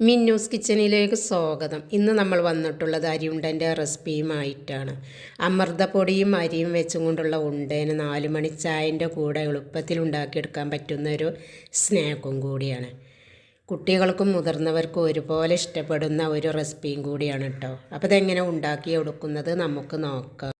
മിന്നൂസ് കിച്ചണിലേക്ക് സ്വാഗതം. ഇന്ന് നമ്മൾ വന്നിട്ടുള്ളത് അരിയുണ്ടന്റെ റെസിപ്പിയുമായിട്ടാണ്. അമൃതപ്പൊടിയും അരിയും വെച്ചും കൊണ്ടുള്ള ഉണ്ടേന് നാല് മണി ചായന്റെ കൂടെ എളുപ്പത്തിൽ ഉണ്ടാക്കിയെടുക്കാൻ പറ്റുന്ന ഒരു സ്നാക്കും കൂടിയാണ്. കുട്ടികൾക്കും മുതിർന്നവർക്കും ഒരുപോലെ ഇഷ്ടപ്പെടുന്ന ഒരു റെസിപ്പിയും കൂടിയാണ് കേട്ടോ അപ്പോൾ ഇതെങ്ങനെ ഉണ്ടാക്കി എടുക്കുന്നത് നമുക്ക് നോക്കാം.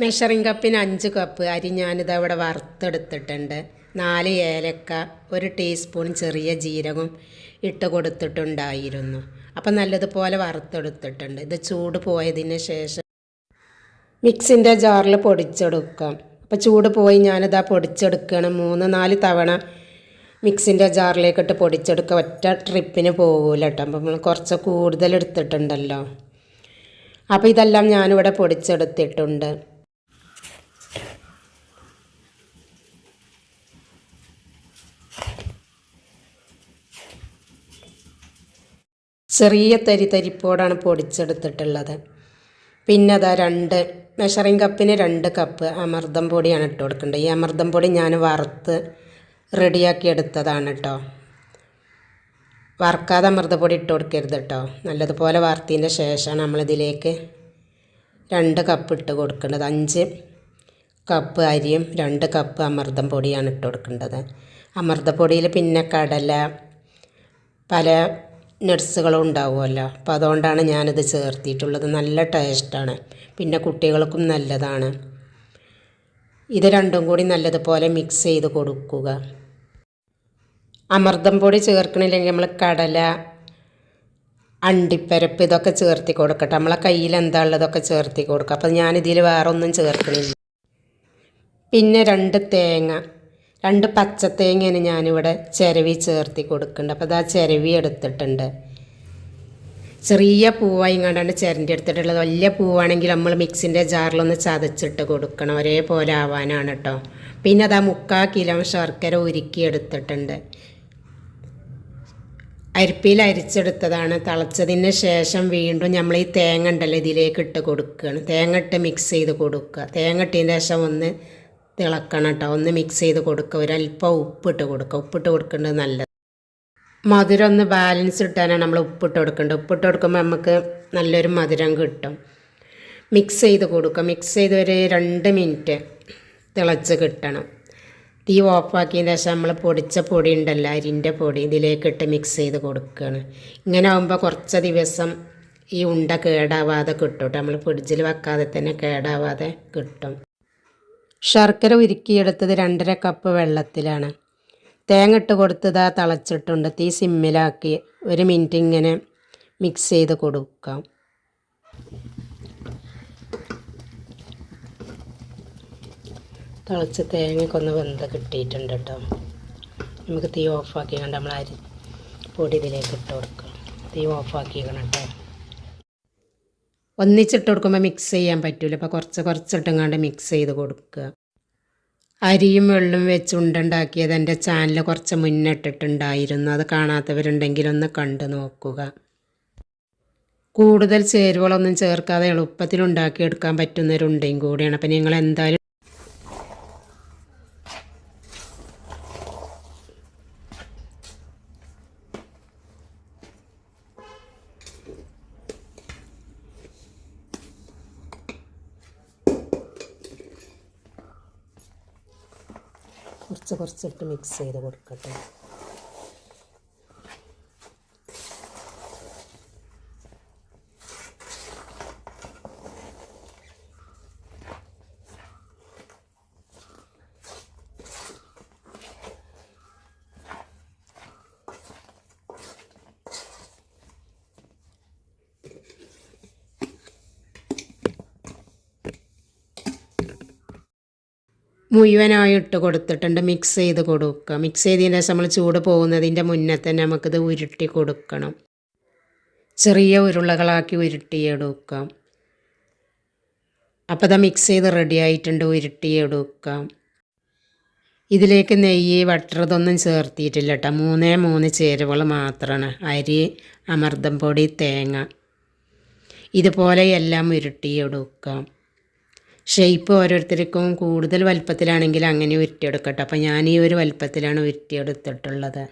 മെഷറിംഗ് കപ്പിന് അഞ്ച് കപ്പ് അരി ഞാനിത് അവിടെ വറുത്തെടുത്തിട്ടുണ്ട്. നാല് ഏലക്ക ഒരു ടീസ്പൂൺ ചെറിയ ജീരകം ഇട്ട് കൊടുത്തിട്ടുണ്ടായിരുന്നു. അപ്പം നല്ലതുപോലെ വറുത്തെടുത്തിട്ടുണ്ട്. ഇത് ചൂട് പോയതിന് ശേഷം മിക്സിന്റെ ജാറിൽ പൊടിച്ചെടുക്കാം. അപ്പോൾ ചൂട് പോയി ഞാനിതാ പൊടിച്ചെടുക്കണം. മൂന്ന് നാല് തവണ മിക്സിന്റെ ജാറിലേക്കിട്ട് പൊടിച്ചെടുക്കുക. ഒറ്റ ട്രിപ്പിന് പോകൂല കേട്ടോ. അപ്പം നമ്മൾ കുറച്ച് കൂടുതൽ എടുത്തിട്ടുണ്ടല്ലോ. അപ്പോൾ ഇതെല്ലാം ഞാനിവിടെ പൊടിച്ചെടുത്തിട്ടുണ്ട്. ചെറിയ തരി തരിപ്പോടാണ് പൊടിച്ചെടുത്തിട്ടുള്ളത്. പിന്നെ അതാ രണ്ട് മെഷറിംഗ് കപ്പിന് രണ്ട് കപ്പ് അമൃതം പൊടിയാണ് ഇട്ട് കൊടുക്കേണ്ടത് ഈ അമൃതം പൊടി ഞാൻ വറുത്ത് റെഡിയാക്കി എടുത്തതാണ് കേട്ടോ വറുക്കാതെ അമൃതപ്പൊടി ഇട്ട് കൊടുക്കരുത് കേട്ടോ നല്ലതുപോലെ വറുത്തതിന്റെ ശേഷമാണ് നമ്മളിതിലേക്ക് രണ്ട് കപ്പ് ഇട്ട് കൊടുക്കേണ്ടത്. അഞ്ച് കപ്പ് അരിയും രണ്ട് കപ്പ് അമൃതം പൊടിയാണ് ഇട്ട് കൊടുക്കേണ്ടത്. അമൃതപ്പൊടിയിൽ പിന്നെ കടല പല നട്ട്സുകളും ഉണ്ടാവുമല്ലോ. അപ്പോൾ അതുകൊണ്ടാണ് ഞാനിത് ചേർത്തിട്ടുള്ളത് നല്ല ടേസ്റ്റാണ് പിന്നെ കുട്ടികൾക്കും നല്ലതാണ്. ഇത് രണ്ടും കൂടി നല്ലതുപോലെ മിക്സ് ചെയ്ത് കൊടുക്കുക. അമൃതം പൊടി ചേർക്കണില്ലെങ്കിൽ നമ്മൾ കടല അണ്ടിപ്പരപ്പ് ഇതൊക്കെ ചേർത്തി കൊടുക്കട്ടെ. നമ്മളെ കയ്യിൽ എന്താ ഉള്ളതൊക്കെ ചേർത്തി കൊടുക്കുക. അപ്പോൾ ഞാനിതിൽ വേറെ ഒന്നും ചേർക്കണില്ല. പിന്നെ രണ്ട് തേങ്ങ. രണ്ട് പച്ചത്തേങ്ങയാണ് ഞാനിവിടെ ചിരവി ചേർത്തി കൊടുക്കുന്നുണ്ട് അപ്പോൾ അതാ ചിരവി എടുത്തിട്ടുണ്ട്. ചെറിയ പൂവായി കണ്ടാണ് ചിരണ്ടി എടുത്തിട്ടുള്ളത്. വലിയ പൂവാണെങ്കിൽ നമ്മൾ മിക്സിന്റെ ജാറിലൊന്ന് ചതച്ചിട്ട് കൊടുക്കണം. ഒരേപോലെ ആവാനാണ് കേട്ടോ പിന്നെ അതാ മുക്കാൽ കിലോ ശർക്കര ഉരുക്കി എടുത്തിട്ടുണ്ട്. അരിപ്പിയിൽ അരിച്ചെടുത്തതാണ്. തിളച്ചതിന് ശേഷം വീണ്ടും നമ്മൾ ഈ തേങ്ങ ഉണ്ടല്ലോ ഇതിലേക്ക് ഇട്ട് കൊടുക്കുകയാണ്. തേങ്ങ ഇട്ട് മിക്സ് ചെയ്ത് കൊടുക്കുക. തേങ്ങ ഇട്ടതിന് ശേഷം ഒന്ന് തിളക്കണം കേട്ടോ. ഒന്ന് മിക്സ് ചെയ്ത് കൊടുക്കുക. ഒരല്പം ഉപ്പിട്ട് കൊടുക്കുക. ഉപ്പിട്ട് കൊടുക്കേണ്ടത് നല്ലത്. മധുരം ഒന്ന് ബാലൻസ് കിട്ടാനാണ് നമ്മൾ ഉപ്പിട്ട് കൊടുക്കേണ്ടത്. ഉപ്പിട്ട് കൊടുക്കുമ്പോൾ നമുക്ക് നല്ലൊരു മധുരം കിട്ടും. മിക്സ് ചെയ്ത് കൊടുക്കുക. മിക്സ് ചെയ്ത് ഒരു രണ്ട് മിനിറ്റ് തിളച്ച് കിട്ടണം. തീ ഓഫാക്കിയതിന് ശേഷം നമ്മൾ പൊടിച്ച പൊടി ഉണ്ടല്ലോ അരിന്റെ പൊടി ഇതിലേക്കിട്ട് മിക്സ് ചെയ്ത് കൊടുക്കുകയാണ്. ഇങ്ങനെ ആകുമ്പോൾ കുറച്ച് ദിവസം ഈ ഉണ്ട കേടാവാതെ കേട്ടോ നമ്മൾ ഫ്രിഡ്ജിൽ വെക്കാതെ തന്നെ കേടാവാതെ കിട്ടും. ശർക്കര ഉരുക്കിയെടുത്തത് രണ്ടര കപ്പ് വെള്ളത്തിലാണ്. തേങ്ങ ഇട്ട് കൊടുത്തത് ആ തിളച്ചിട്ടുണ്ട്. തീ സിമ്മിലാക്കി ഒരു മിനിറ്റ് ഇങ്ങനെ മിക്സ് ചെയ്ത് കൊടുക്കാം. തിളച്ച് തേങ്ങക്കൊന്ന് വെന്ത് കിട്ടിയിട്ടുണ്ട് കേട്ടോ. നമുക്ക് തീ ഓഫാക്കി കണ്ട് നമ്മൾ അരി പൊടി ഇതിലേക്ക് ഇട്ട് കൊടുക്കാം. തീ ഓഫാക്കിക്കണം കേട്ടോ. ഒന്നിച്ചിട്ട് കൊടുക്കുമ്പോൾ മിക്സ് ചെയ്യാൻ പറ്റില്ല അപ്പോൾ കുറച്ച് കുറച്ചിട്ടങ്ങാണ്ട് മിക്സ് ചെയ്ത് കൊടുക്കുക. അരിയും വെള്ളം വെച്ച് ഉണ്ടുണ്ടാക്കിയത് എന്റെ ചാനൽ കുറച്ച് മുന്നിട്ടിട്ടുണ്ടായിരുന്നു അത് കാണാത്തവരുണ്ടെങ്കിൽ ഒന്ന് കണ്ടു നോക്കുക. കൂടുതൽ ചേരുവകളൊന്നും ചേർക്കാതെ എളുപ്പത്തിൽ ഉണ്ടാക്കിയെടുക്കാൻ പറ്റുന്നവരുണ്ടെങ്കിൽ കൂടിയാണ്. അപ്പം നിങ്ങൾ എന്തായാലും കുറച്ച് കുറച്ചിട്ട് മിക്സ് ചെയ്ത് കൊടുക്കട്ടെ. മുഴുവനായി ഇട്ട് കൊടുത്തിട്ടുണ്ട്. മിക്സ് ചെയ്ത് കൊടുക്കുക. മിക്സ് ചെയ്തതിന് ശേഷം നമ്മൾ ചൂട് പോകുന്നതിന്റെ മുന്നേ തന്നെ നമുക്കിത് ഉരുട്ടി കൊടുക്കണം. ചെറിയ ഉരുളകളാക്കി ഉരുട്ടിയെടുക്കാം. അപ്പോൾ അത് മിക്സ് ചെയ്ത് റെഡി ആയിട്ടുണ്ട്. ഉരുട്ടിയെടുക്കാം. ഇതിലേക്ക് നെയ്യ് ബട്ടർ ഇതൊന്നും ചേർത്തിയിട്ടില്ല കേട്ടോ. മൂന്നേ മൂന്ന് ചേരുവകൾ മാത്രമാണ്. അരി അമൃതം പൊടി തേങ്ങ. ഇതുപോലെ എല്ലാം ഉരുട്ടിയെടുക്കാം. ഷേപ്പ് ഓരോരുത്തർക്കും കൂടുതൽ വലുപ്പത്തിലാണെങ്കിൽ അങ്ങനെ ഉരുട്ടിയെടുക്കട്ടെ. അപ്പോൾ ഞാൻ ഈ ഒരു വലുപ്പത്തിലാണ് ഉരുട്ടിയെടുത്തിട്ടുള്ളത്.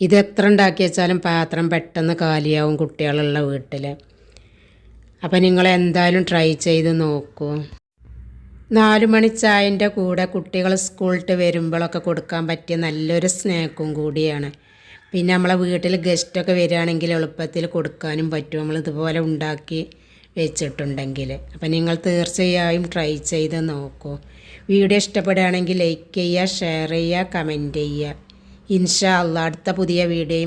ഇത് എത്ര ഉണ്ടാക്കി വെച്ചാലും പാത്രം പെട്ടെന്ന് കാലിയാവും കുട്ടികളുള്ള വീട്ടിൽ അപ്പം നിങ്ങൾ എന്തായാലും ട്രൈ ചെയ്ത് നോക്കൂ. നാല് മണി ചായന്റെ കൂടെ കുട്ടികൾ സ്കൂളിട്ട് വരുമ്പോഴൊക്കെ കൊടുക്കാൻ പറ്റിയ നല്ലൊരു സ്നാക്കും കൂടിയാണ്. പിന്നെ നമ്മളെ വീട്ടിൽ ഗസ്റ്റൊക്കെ വരികയാണെങ്കിൽ എളുപ്പത്തിൽ കൊടുക്കാനും പറ്റും. നമ്മൾ ഇതുപോലെ ഉണ്ടാക്കി വെച്ചിട്ടുണ്ടെങ്കിൽ. അപ്പം നിങ്ങൾ തീർച്ചയായും ട്രൈ ചെയ്ത് നോക്കൂ. വീഡിയോ ഇഷ്ടപ്പെടുകയാണെങ്കിൽ ലൈക്ക് ചെയ്യുക ഷെയർ ചെയ്യുക കമന്റ് ചെയ്യുക. ഇൻഷാ അള്ളാ അടുത്ത പുതിയ വീഡിയോയും